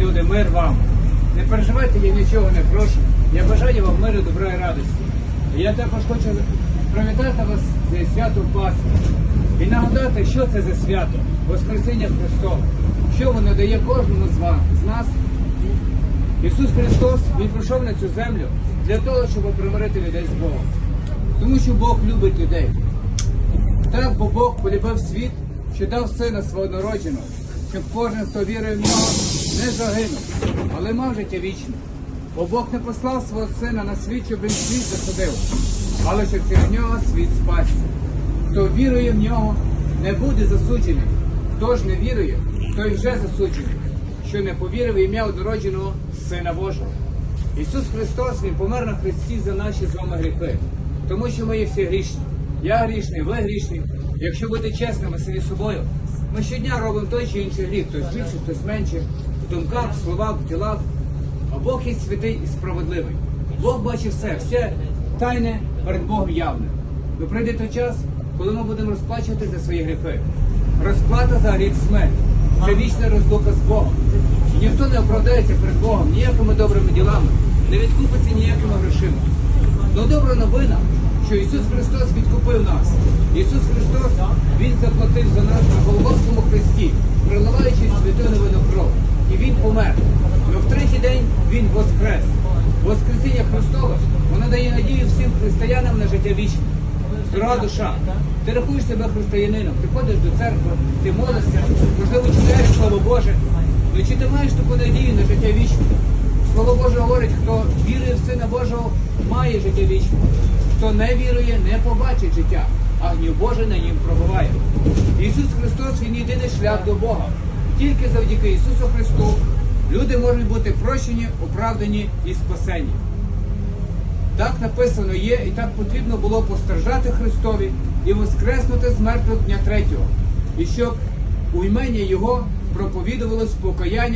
люди, мир вам. Не переживайте, я нічого не прошу. Я бажаю вам миру, добра і радості. Я також хочу привітати вас з святом Пасхи і нагадати, що це за свято Воскресіння Христове, що воно дає кожному з нас. Ісус Христос Він прийшов на цю землю для того, щоб примирити людей з Богом. Тому що Бог любить людей. Так, бо Бог полюбив світ, що дав сина свого народженого, щоб кожен, хто вірує в нього, не загинув, але мав життя вічне. Бо Бог не послав свого сина на світ, щоб він світ засудив, але щоб через нього світ спасся. Хто вірує в нього, не буде засуджений. Хто ж не вірує, той вже засуджений, що не повірив в ім'я однородженого Сина Божого. Ісус Христос Він помер на Христі за наші з вами гріхи, тому що ми є всі грішні. Я грішний, ви грішні. Якщо бути чесними самі собою, ми щодня робимо той чи інший гріх, хтось більше, хтось менше, в думках, в словах, в ділах. А Бог є святий і справедливий. Бог бачить все, все тайне перед Богом явне. Но прийде той час, коли ми будемо розплачувати за свої гріхи. Розплата за гріх смерть. Це вічна роздука з Богом. Ніхто не оправдається перед Богом ніякими добрими ділами, не відкупиться ніякими грошима. Ну добра новина, що Ісус Христос відкупив нас. Ісус Христос Він заплатив за нас на Голгофському хресті, приливаючи святу новину кров. І Він помер. Но в третій день Він воскрес. Воскресіння Христове, воно дає надію всім християнам на життя вічне. Дорога душа, ти рахуєш себе християнином, ти ходиш до церкви, ти молишся, можливо, читаєш Слово Боже. Ну чи ти маєш таку надію на життя вічне? Слово Боже говорить, хто вірує в Сина Божого, має життя вічне. Хто не вірує, не побачить життя, а гнів Божий на нім пробуває. Ісус Христос Він єдиний шлях до Бога. Тільки завдяки Ісусу Христу люди можуть бути прощені, оправдані і спасені. Так написано є, і так потрібно було постраждати Христові і воскреснути з мертвих дня третього, і щоб у імені Його проповідувалось покаяння.